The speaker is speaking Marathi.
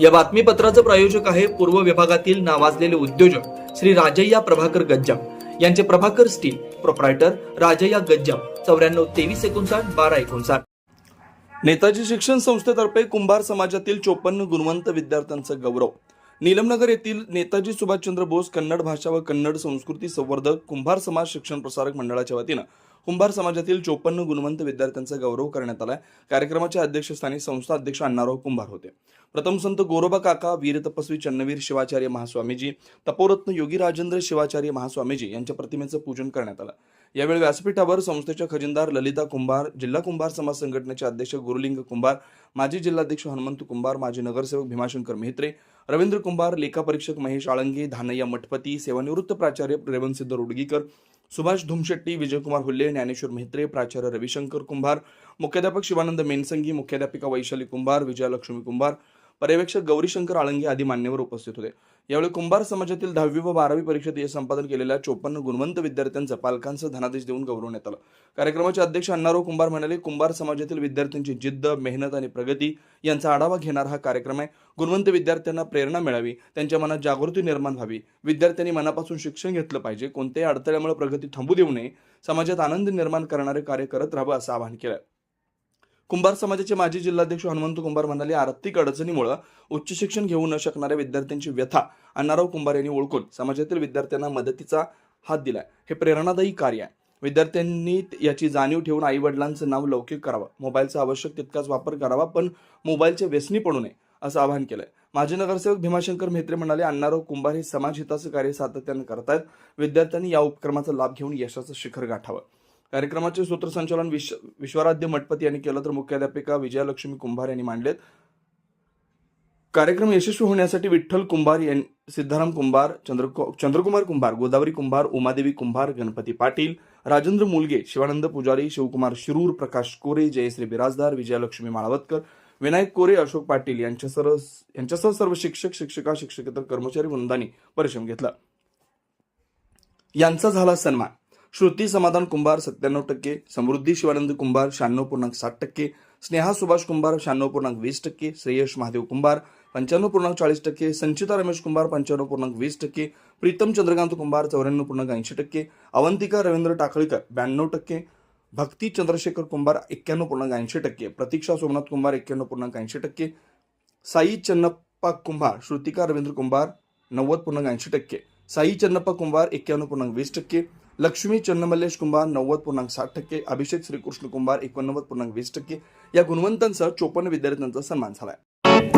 या बातमीपत्राचं प्रायोजक आहे पूर्व विभागातील नावाजलेले उद्योजक श्री राजय्या प्रभाकर गज्जाम. यांचे प्रभाकर स्टील प्रोप्रायटर राजय्या गज्जाम. चौऱ्याण्णव तेवीस एकोणसाठ बारा एकोणसाठ. नेताजी शिक्षण संस्थेतर्फे कुंभार समाजातील चोपन्न गुणवंत विद्यार्थ्यांचा गौरव. नीलमनगर येथील नेताजी सुभाषचंद्र बोस कन्नड भाषा व कन्नड संस्कृती संवर्धक कुंभार समाज शिक्षण प्रसारक मंडळाच्या वतीनं कुंभार समाजातील चोपन्न गुणवंत विद्यार्थ्यांचा गौरव करण्यात आला कार्यक्रमाच्या अध्यक्षस्थानी संस्था अध्यक्ष अण्णाराव कुंभार होते. प्रथम संत गोरोबा काका वीर तपस्वी चन्नवीर शिवाचार्य महास्वामीजी तपोरत्न योगी राजेंद्र शिवाचार्य महास्वामीजी यांच्या प्रतिमेचं पूजन करण्यात आलं. यावेळी व्यासपीठावर संस्थेच्या खजिनदार ललिता कुंभार जिल्हा कुंभार समाज संघटनेचे अध्यक्ष गुरुलिंग कुंभार माजी जिल्हाध्यक्ष हनुमंत कुंभार माजी नगरसेवक भीमाशंकर मेहत्रे रवींद्र कुंभार लेखा परीक्षक महेश आळंगे धानय्या मठपती सेवानिवृत्त प्राचार्य रेवणसिद्ध रुडगीकर सुभाष धुमशेट्टी विजयकुमार हुल्ले ज्ञानेश्वर म्हेत्रे प्राचार्य रविशंकर कुंभार मुख्याध्यापक शिवानंद मेनसंगी मुख्याध्यापिका वैशाली कुंभार विजयालक्ष्मी कुंभार पर्यवेक्षक गौरीशंकर आळंगे आदी मान्यवर उपस्थित होते. यावेळी कुंभार समाजातील दहावी व बारावी परीक्षेत यश संपादन केलेल्या चोपन्न गुणवंत विद्यार्थ्यांचं पालकांचं धनादेश देऊन गौरवण्यात आलं. कार्यक्रमाचे अध्यक्ष अण्णाराव कुंभार म्हणाले कुंभार समाजातील विद्यार्थ्यांची जिद्द मेहनत आणि प्रगती यांचा आढावा घेणारा हा कार्यक्रम आहे. गुणवंत विद्यार्थ्यांना प्रेरणा मिळावी त्यांच्या मनात जागृती निर्माण व्हावी. विद्यार्थ्यांनी मनापासून शिक्षण घेतलं पाहिजे. कोणत्याही अडथळ्यामुळे प्रगती थांबू देऊ नये. समाजात आनंद निर्माण करणारे कार्य करत राहावं असं आवाहन केलं कुंभार समाजाचे माजी जिल्हाध्यक्ष हनुमंत कुंभार म्हणाले आर्थिक अडचणीमुळे उच्च शिक्षण घेऊ न शकणाऱ्या विद्यार्थ्यांची व्यथा अण्णाराव कुंभार यांनी ओळखून समाजातील विद्यार्थ्यांना मदतीचा हात दिलाय. हे प्रेरणादायी कार्य आहे. विद्यार्थ्यांनी याची जाणीव ठेवून आई वडिलांचं नाव लौकिक करावं. मोबाईलचा आवश्यक तितकाच वापर करावा पण मोबाईलच्या व्यसनी पडू नये असं आवाहन केलंय. माजी नगरसेवक भीमाशंकर म्हेत्रे म्हणाले अण्णाराव कुंभार हे समाजहिताचं कार्य सातत्यानं करतायत. विद्यार्थ्यांनी या उपक्रमाचा लाभ घेऊन यशाचं शिखर गाठावं. कार्यक्रमाचे सूत्रसंचालन विश्व विश्वराध्य मठपती यांनी केलं तर मुख्याध्यापिका विजयालक्ष्मी कुंभार यांनी मांडलेत. कार्यक्रम यशस्वी होण्यासाठी विठ्ठल कुंभार यां सिद्धाराम कुंभार चंद्र चंद्रकुमार कुंभार गोदावरी कुंभार उमादेवी कुंभार गणपती पाटील राजेंद्र मुलगे शिवानंद पुजारी शिवकुमार शिरूर प्रकाश कोरे जयश्री बिराजदार विजयालक्ष्मी माळवतकर विनायक कोरे अशोक पाटील यांच्यासह यांच्यासह सर्व शिक्षक शिक्षका शिक्षकेतर कर्मचारी वृंदांनी परिश्रम घेतला. यांचा झाला सन्मान. श्रुती समाधान कुंभार सत्त्याण्णव टक्के समृद्धी शिवानंद कुंभार शहाण्णव पूर्णांक साठ टक्के स्नेहा सुभाष कुंभार शहाण्णव पूर्णांक वीस टक्के श्रेयश महादेव कुंभार पंच्याण्णव पूर्णांक चाळीस टक्के संचिता रमेश कुंभार पंच्याण्णव पूर्णांक वीस टक्के प्रीतम चंद्रकांत कुंभार चौऱ्याण्णव पूर्णांक ऐंशी टक्के अवंतिका रवींद्र टाकळीकर ब्याण्णव टक्के भक्ती चंद्रशेखर कुंभार एक्क्याण्णव पूर्णांक ऐंशी टक्के प्रतीक्षा सोमनाथ कुंभार एक्क्याण्णव पूर्णांक ऐंशी टक्के साई चन्नप्पा कुंभार श्रुतिका रवींद्र कुंभार नव्वद पूर्णांक ऐंशी टक्के साई चन्नप्पा कुंभार एक्क्याण्णव पूर्णांक वीस टक्के लक्ष्मी चन्नमल्लेश कुंभार नव्वद पूर्णांक साठ टक्के अभिषेक श्रीकृष्ण कुंभार एकोणनव्वद पूर्णांक वीस टक्के. या गुणवंतांसह चोपन्न विद्यार्थ्यांचा सन्मान झालाय.